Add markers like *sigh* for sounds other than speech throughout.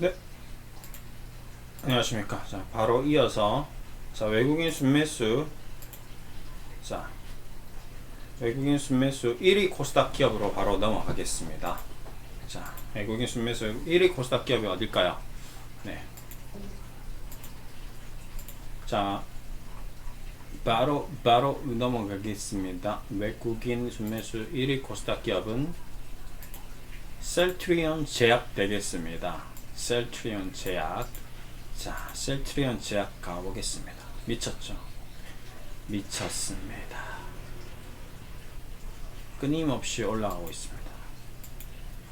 네. 안녕하십니까. 자, 바로 이어서 자, 외국인 순매수 자, 외국인 순매수 1위 코스닥 기업으로 바로 넘어가겠습니다. 자, 외국인 순매수 1위 코스닥 기업이 어딜까요? 네. 자, 바로 바로 넘어가겠습니다. 외국인 순매수 1위 코스닥 기업은 셀트리온 제약 되겠습니다. 셀트리온 제약. 자, 셀트리온 제약 가보겠습니다. 미쳤죠? 미쳤습니다. 끊임없이 올라가고 있습니다.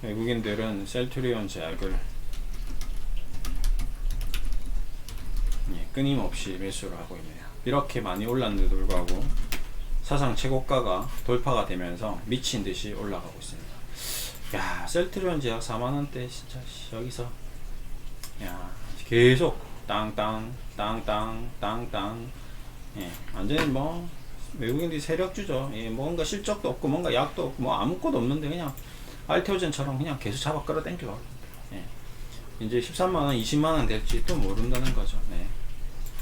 외국인들은 셀트리온 제약을 예, 끊임없이 매수를 하고 있네요. 이렇게 많이 올랐는데도 불구하고 사상 최고가가 돌파가 되면서 미친 듯이 올라가고 있습니다. 야, 셀트리온 제약 4만 원대 진짜 씨, 여기서 야, 계속 땅땅 땅땅 땅땅 예, 완전히 뭐 외국인들이 세력주죠. 예, 뭔가 실적도 없고 뭔가 약도 없고 뭐 아무것도 없는데 그냥 알테오젠처럼 그냥 계속 잡아 끌어당겨. 예. 이제 13만 원, 20만 원 될지 또 모른다는 거죠. 네.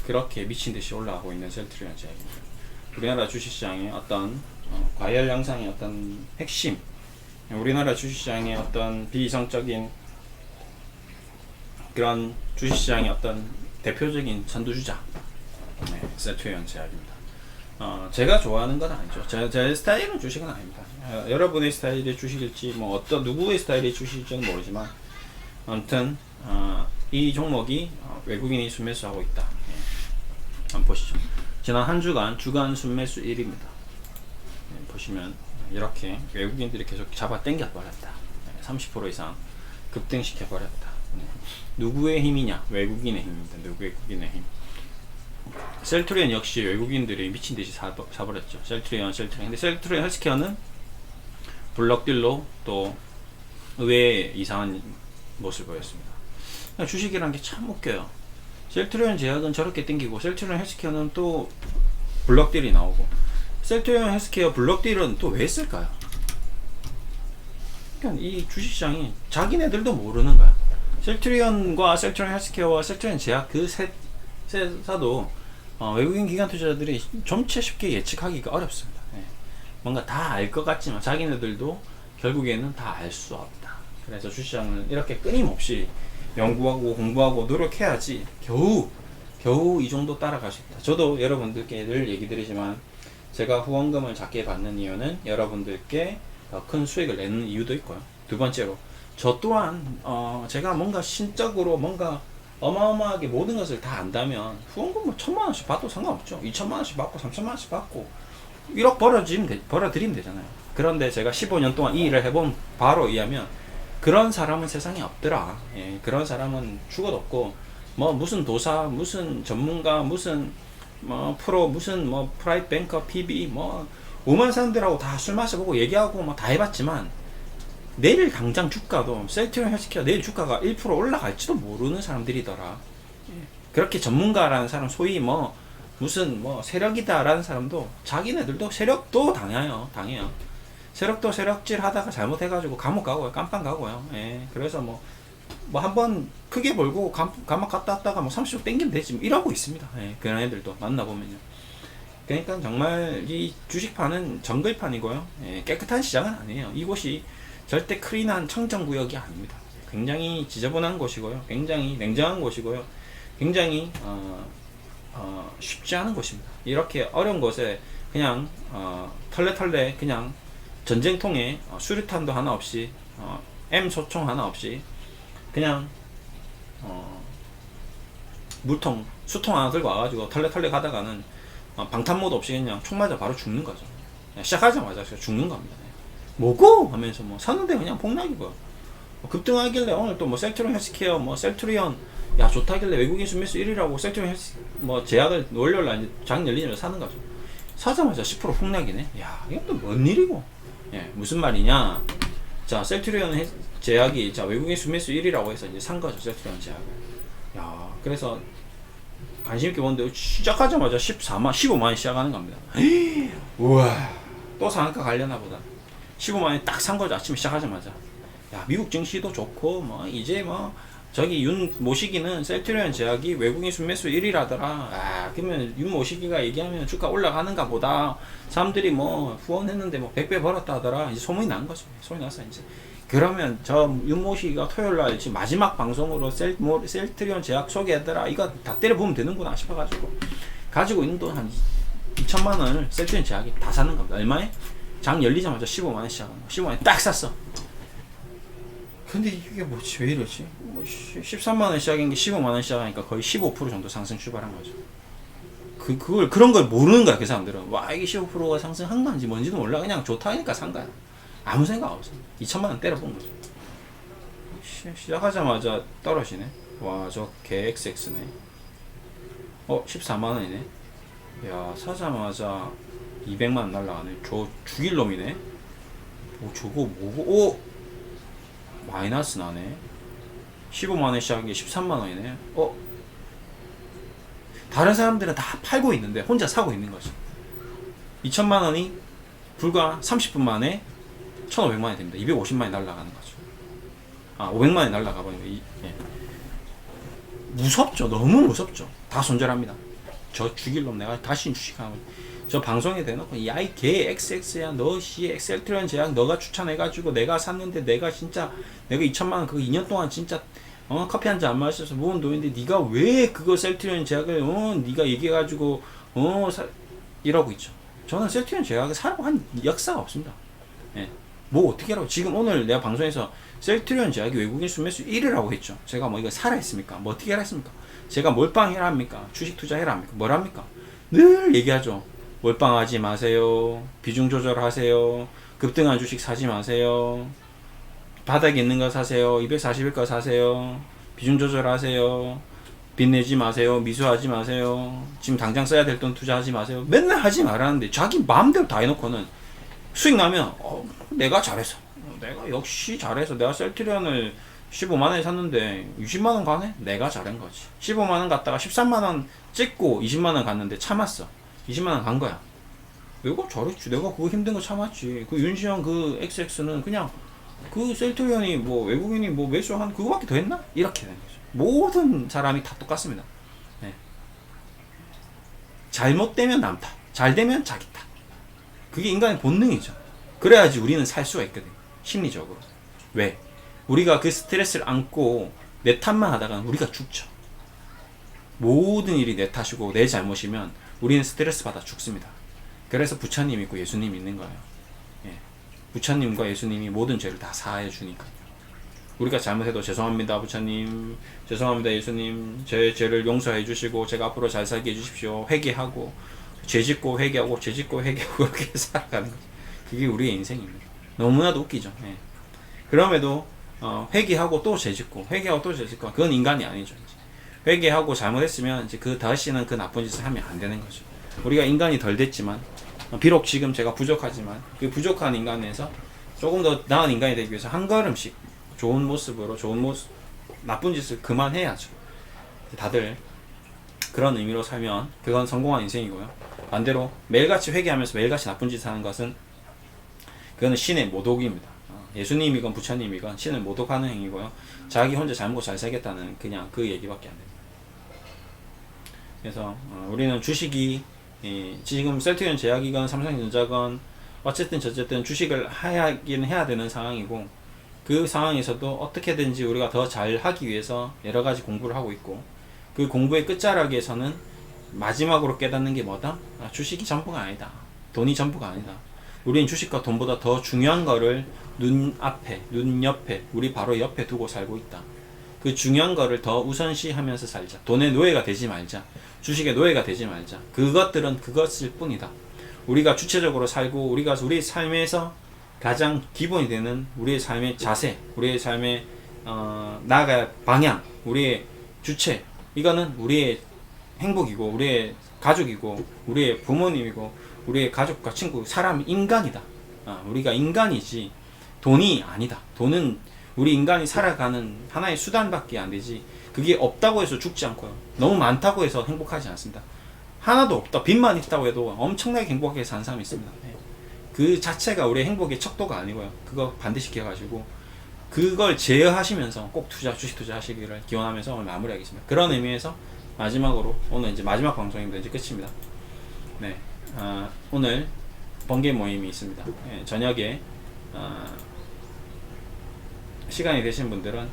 그렇게 미친 듯이 올라가고 있는 셀트리온 제약입니다. 우리나라 주식시장의 어떤 어, 과열 양상의 어떤 핵심 우리나라 주식시장의 어떤 비이성적인 그런 주식시장의 어떤 대표적인 선두주자 네, 세트웨이언 제약입니다. 어, 제가 좋아하는 건 아니죠. 제, 제 스타일은 주식은 아닙니다. 어, 여러분의 스타일이 주식일지 뭐 어떤 누구의 스타일이 주식일지는 모르지만 아무튼 어, 이 종목이 어, 외국인이 순매수하고 있다. 예. 한번 보시죠. 지난 한 주간 주간 순매수 1위입니다. 예, 보시면 이렇게 외국인들이 계속 잡아 당겨 버렸다. 30% 이상 급등시켜 버렸다. 네. 누구의 힘이냐? 외국인의 힘입니다. 누구의 국인의 힘. 셀트리온 역시 외국인들이 미친 듯이 사, 사버렸죠. 셀트리온, 셀트리온. 근데 셀트리온 헬스케어는 블럭딜로 또 의외의 이상한 모습을 보였습니다. 주식이라는 게참 웃겨요. 셀트리온 제약은 저렇게 땡기고 셀트리온 헬스케어는 또 블럭딜이 나오고 셀트리온 헬스케어 블럭딜은 또왜 쓸까요? 그러니까 이 주식시장이 자기네들도 모르는 거야. 셀트리온과 셀트리온 헬스케어와 셀트리온 제약 그세 세사도 어, 외국인 기관 투자자들이 점체 쉽게 예측하기가 어렵습니다. 예. 뭔가 다 알 것 같지만 자기네들도 결국에는 다 알 수 없다. 그래서 주시장은 이렇게 끊임없이 연구하고 공부하고 노력해야지 겨우 겨우 이 정도 따라갈 수 있다. 저도 여러분들께 늘 얘기 드리지만 제가 후원금을 작게 받는 이유는 여러분들께 더큰 수익을 내는 이유도 있고요. 두 번째로 저 또한 어 제가 뭔가 신적으로 뭔가 어마어마하게 모든 것을 다 안다면 후원금 뭐 천만 원씩 받도 상관없죠. 2천만 원씩 받고 3천만 원씩 받고 1억 벌어지면 되, 벌어들이면 되잖아요. 그런데 제가 15년 동안 이 일을 해본 바로 의하면 그런 사람은 세상에 없더라. 예, 그런 사람은 죽어도 없고 뭐 무슨 도사, 무슨 전문가, 무슨 뭐 프로, 무슨 뭐 프라이트 뱅커, PB 뭐 오만 사람들하고 다 술 마셔보고 얘기하고 뭐 다 해봤지만 내일 당장 주가도 셀트리온 헬스케어 내일 주가가 1% 올라갈지도 모르는 사람들이더라. 그렇게 전문가라는 사람 소위 뭐 무슨 뭐 세력이다라는 사람도 자기네들도 세력도 당해요. 당해요. 세력도 세력질 하다가 잘못해가지고 감옥 가고요. 깜빵 가고요. 예. 그래서 뭐 뭐 한 번 크게 벌고 감, 감옥 갔다 왔다가 뭐 30억 땡기면 되지 뭐 이러고 있습니다. 예. 그런 애들도 만나보면요. 그러니까 정말 이 주식판은 정글판이고요. 예. 깨끗한 시장은 아니에요. 이곳이 절대 클린한 청정 구역이 아닙니다. 굉장히 지저분한 곳이고요. 굉장히 냉정한 곳이고요. 굉장히 어, 어, 쉽지 않은 곳입니다. 이렇게 어려운 곳에 그냥 어, 털레털레 그냥 전쟁통에 어, 수류탄도 하나 없이 어, M 소총 하나 없이 그냥 어, 물통 수통 하나 들고 와가지고 털레털레 가다가는 어, 방탄모드 없이 그냥 총 맞아 바로 죽는 거죠. 시작하자마자 죽는 겁니다. 뭐고 하면서 뭐 샀는데 그냥 폭락이고요. 뭐 급등하길래 오늘 또 뭐 셀트리온 헬스케어 뭐 셀트리온 야 좋다길래 외국인 순매수 1위라고 셀트리온 헬스 뭐 제약을 월요일 이제 장 열리면 사는 거죠. 사자마자 10% 폭락이네. 야 이건 또 뭔 일이고? 예 무슨 말이냐? 자 셀트리온 헬- 제약이 자 외국인 순매수 1위라고 해서 이제 산 거죠 셀트리온 제약을. 야 그래서 관심 있게 보는데 시작하자마자 14만 15만 원 시작하는 겁니다. *gasps* 우와 또 상한가 갈려나 보다. 15만 원에 딱 산 거죠 아침에 시작하자마자 야 미국 증시도 좋고 뭐 이제 뭐 저기 윤 모시기는 셀트리온 제약이 외국인 순매수 1위라더라. 아, 그러면 윤 모시기가 얘기하면 주가 올라가는가 보다. 사람들이 뭐 후원했는데 뭐 100배 벌었다 하더라. 이제 소문이 난 거죠. 소문이 나서 이제. 그러면 저 윤 모시기가 토요일 날 지금 마지막 방송으로 셀, 뭐, 셀트리온 제약 소개하더라. 이거 다 때려보면 되는구나 싶어가지고. 가지고 있는 돈 한 2천만 원을 셀트리온 제약이 다 사는 겁니다. 얼마에? 장 열리자마자 15만 원 시작하는 거. 15만 원 딱 샀어. 근데 이게 뭐지 왜 이러지? 뭐 13만 원 시작인 게 15만 원 시작하니까 거의 15% 정도 상승 출발한 거죠. 그 그걸 그런 걸 모르는 거야 그 사람들은. 와 이게 15%가 상승한 건지 뭔지도 몰라 그냥 좋다니까 산 거야. 아무 생각 없어. 2천만 원 때려본 거죠. 시, 시작하자마자 떨어지네. 와 저 개 XX네. 어 14만 원이네. 야 사자마자 200만 원 날라가네. 저 죽일 놈이네. 오 저거 뭐고? 오 마이너스 나네. 15만 원 시작한 게 13만 원이네. 어? 다른 사람들은 다 팔고 있는데 혼자 사고 있는 거죠. 2천만 원이 불과 30분 만에 1,500만 원이 됩니다. 250만 원이 날라가는 거죠. 아, 500만 원이 날라가 버린 거예요. 이- 예. 무섭죠. 너무 무섭죠. 다 손절합니다. 저 죽일 놈 내가 다시 주식하면 저 방송에 대놓고 야이 개 XX야 너 씨 엑셀트리온 제약 너가 추천해가지고 내가 샀는데 내가 진짜 내가 2천만 원 그거 2년 동안 진짜 어 커피 한 잔 안 마셔서 모은 돈인데 네가 왜 그거 셀트리온 제약을 어 네가 얘기해가지고 어 사, 이러고 있죠. 저는 셀트리온 제약을 사라고 한 역사가 없습니다. 예. 뭐 어떻게 하라고 지금 오늘 내가 방송에서 셀트리온 제약이 외국인 순매수 1위라고 했죠. 제가 뭐 이거 사라 했습니까? 뭐 어떻게 하라 했습니까? 제가 몰빵해라 합니까? 주식 투자해라 합니까? 뭘 합니까? 늘 얘기하죠. 몰빵하지 마세요. 비중 조절하세요. 급등한 주식 사지 마세요. 바닥에 있는 거 사세요. 240일 거 사세요. 비중 조절하세요. 빚내지 마세요. 미수하지 마세요. 지금 당장 써야 될 돈 투자하지 마세요. 맨날 하지 말라는데 자기 마음대로 다 해놓고는 수익 나면 어, 내가 잘했어. 내가 역시 잘해서 내가 셀트리온을 15만 원에 샀는데 20만 원 가네? 내가 잘한 거지. 15만 원 갔다가 13만 원 찍고 20만 원 갔는데 참았어. 20만 원 간 거야. 내가 잘했지. 내가 그거 힘든 거 참았지. 그 윤시영 그 XX는 그냥 그 셀트리온이 뭐 외국인이 뭐 매수 한 그거밖에 더 했나? 이렇게 되는 거죠. 모든 사람이 다 똑같습니다. 네. 잘못되면 남 탓, 잘 되면 자기 탓. 그게 인간의 본능이죠. 그래야지 우리는 살 수가 있거든. 심리적으로. 왜? 우리가 그 스트레스를 안고 내 탓만 하다가 우리가 죽죠. 모든 일이 내 탓이고 내 잘못이면 우리는 스트레스 받아 죽습니다. 그래서 부처님 있고 예수님 있는 거예요. 예. 부처님과 예수님이 모든 죄를 다 사해 주니까요. 우리가 잘못해도 죄송합니다 부처님, 죄송합니다 예수님, 제 죄를 용서해 주시고 제가 앞으로 잘 살게 해 주십시오. 회개하고 죄 짓고 회개하고 죄 짓고 회개하고 그렇게 *laughs* 살아가는 거죠. 그게 우리의 인생입니다. 너무나도 웃기죠. 예. 그럼에도 어, 회개하고 또 죄 짓고 회개하고 또 죄 짓고 그건 인간이 아니죠. 이제. 회개하고 잘못했으면 이제 그 다시는 그 나쁜 짓을 하면 안 되는 거죠. 우리가 인간이 덜 됐지만 어, 비록 지금 제가 부족하지만 그 부족한 인간에서 조금 더 나은 인간이 되기 위해서 한 걸음씩 좋은 모습으로 좋은 모습 나쁜 짓을 그만해야죠. 다들 그런 의미로 살면 그건 성공한 인생이고요. 반대로 매일같이 회개하면서 매일같이 나쁜 짓을 하는 것은 그거는 신의 모독입니다. 어, 예수님이건 부처님이건 신을 모독하는 행위고요. 자기 혼자 잘 먹고 잘 살겠다는 그냥 그 얘기밖에 안 됩니다. 그래서 어, 우리는 주식이 이, 지금 셀트리온 제약이건 삼성전자건 어쨌든 저쨌든 주식을 하긴 해야 되는 상황이고 그 상황에서도 어떻게든지 우리가 더 잘 하기 위해서 여러 가지 공부를 하고 있고 그 공부의 끝자락에서는 마지막으로 깨닫는 게 뭐다? 아, 주식이 전부가 아니다. 돈이 전부가 아니다. 우리는 주식과 돈보다 더 중요한 거를 눈 앞에, 눈 옆에, 우리 바로 옆에 두고 살고 있다. 그 중요한 거를 더 우선시하면서 살자. 돈의 노예가 되지 말자. 주식의 노예가 되지 말자. 그것들은 그것일 뿐이다. 우리가 주체적으로 살고 우리가 우리 삶에서 가장 기본이 되는 우리의 삶의 자세, 우리의 삶의 어, 나아갈 방향, 우리의 주체 이거는 우리의 행복이고 우리의 가족이고 우리의 부모님이고 우리의 가족과 친구, 사람, 인간이다. 아, 우리가 인간이지 돈이 아니다. 돈은 우리 인간이 살아가는 하나의 수단밖에 안 되지. 그게 없다고 해서 죽지 않고요. 너무 많다고 해서 행복하지 않습니다. 하나도 없다. 빚만 있다고 해도 엄청나게 행복하게 사는 사람이 있습니다. 네. 그 자체가 우리의 행복의 척도가 아니고요. 그거 반드시 기억하시고 그걸 제어하시면서 꼭 투자 주식 투자하시기를 기원하면서 오늘 마무리하겠습니다. 그런 의미에서 마지막으로 오늘 이제 마지막 방송입니다. 이제 끝입니다. 네, 아, 오늘 번개 모임이 있습니다. 예, 저녁에 아, 시간이 되신 분들은 아,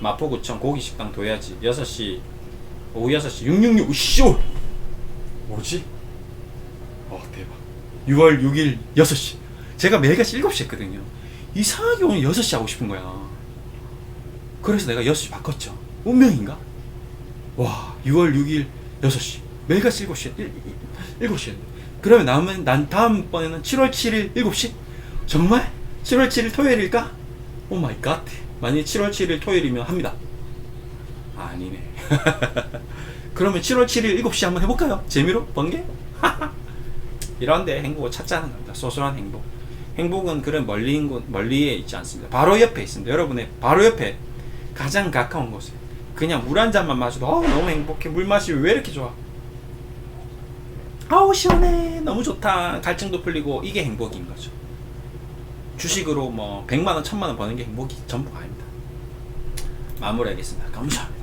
마포구청 고기식당 도야지 6시 오후 6시 666 쇼 뭐지? 어 대박 6월 6일 6시 제가 매일 같이 7시 했거든요 이상하게 오늘 6시 하고 싶은 거야 그래서 내가 6시 바꿨죠 운명인가? 와 6월 6일 6시 매일 같이 7시 7시 했네 그러면 남은 난 다음번에는 7월 7일 7시? 정말? 7월 7일 토요일일까? 오 마이 갓 만약에 7월 7일 토요일이면 합니다 아니네 *laughs* 그러면 7월 7일 7시 한번 해볼까요? 재미로? 번개? *laughs* 이런데 행복을 찾자는 겁니다. 소소한 행복. 행복은 그런 멀리 인 곳, 멀리에 있지 않습니다. 바로 옆에 있습니다. 여러분의 바로 옆에 가장 가까운 곳에 그냥 물 한 잔만 마셔도 어, 너무 행복해. 물 마시 왜 이렇게 좋아? 아우 시원해. 너무 좋다. 갈증도 풀리고 이게 행복인 거죠. 주식으로 뭐 100만 원, 1000만 원 버는 게 행복이 전부가 아닙니다. 마무리하겠습니다. 감사합니다.